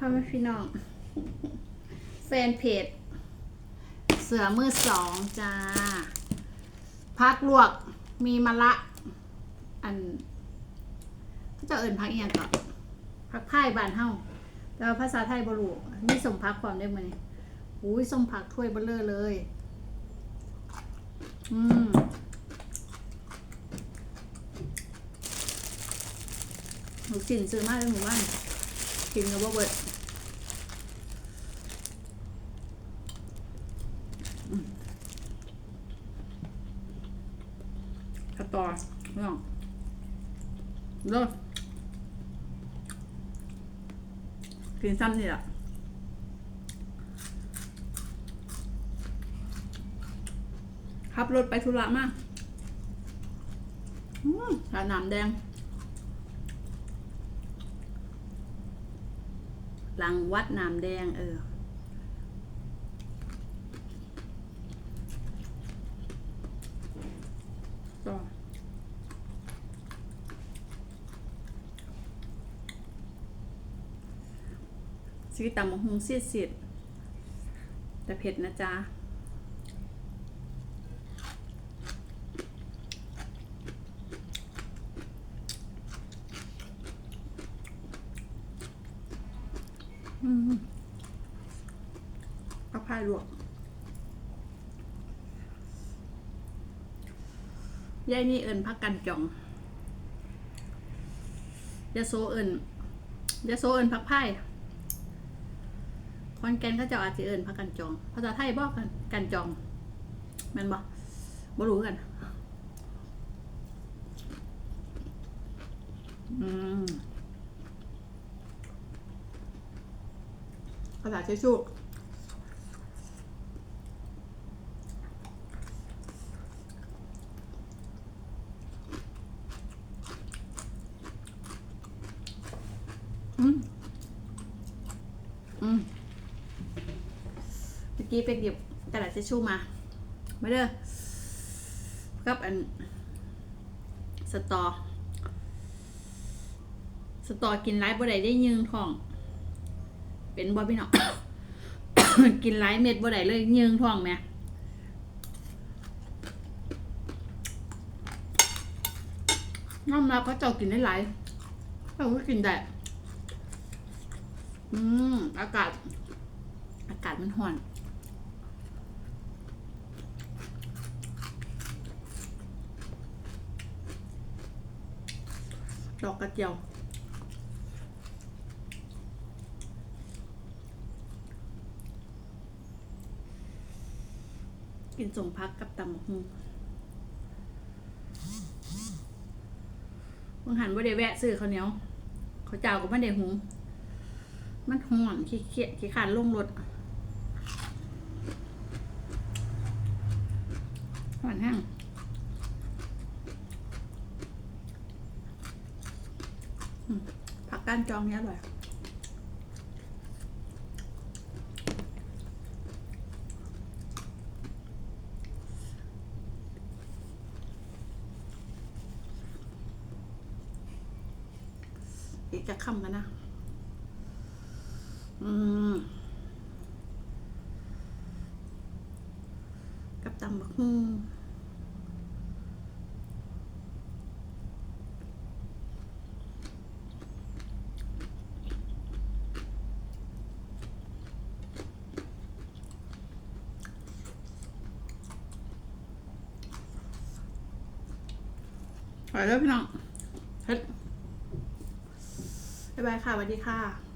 พ่อแม่พี่น้อง แฟนเพจ เสือมือสองจ้า พักลวกมีมะละ อันเขาจะเอิ่นพักเอียงก่อนพักไพ่บานเฮาแต่ภาษาไทยบรูมีสมพักความได้ไหมอุ้ยสมพักถ้วยเบลเลอร์เลย อืมหนูสินซื้อมากเลยหมู่บ้านกินกับบ่เบิด อืมกระต่อไม่องเลิกกินซ้ำนี่แหละขับรถไปธุระมากอืมสาน้ำแดง หลังวัดน้ำแดง เออ สกิตำมะฮุงเสียดเสียดแต่เผ็ดนะจ๊ะอืมเอาผ้าลวกยายนี่เอิญพักกันจองยาโซเอิญยาโซเอิญพักไพ่ คอนแกนเขาเจะอาจจะเอิญพักกันจองภาษาไทยบอกกันกันจองมันบอกบ่รู้กัน อืมภาษาเชชูอืม อืม กี้ไปหยิบกระดาษเชชูมาไม่เด้อกับอันสตอ สตอกินไร้บ่ได้ได้ยืงท้อง เป็นบ่พี่น้องกินหลายเม็ดบ่ได้เลยยืงท้องแม่น้อมรับเขาเจ้ากินได้หลายเราก็กินได้ อืม อากาศ อากาศมันห่อน ดอกกระเจียว กินสมพักกับตำบักหุงบางหันว่าได้แวะซื้อข้าวเหนียวเขาวเจ้าก็ไม่ได้หุงมันห่วงขี้เกียจขี้ขานลงรถหวานแห้งอืมผั ก้านจองเนี้ยอร่อยอีกจะค่ำกันนะ อืม กับตำบักหุ่ง ไปแล้วพี่น้องเฮ็ดบ๊ายบายค่ะสวัสดีค่ะ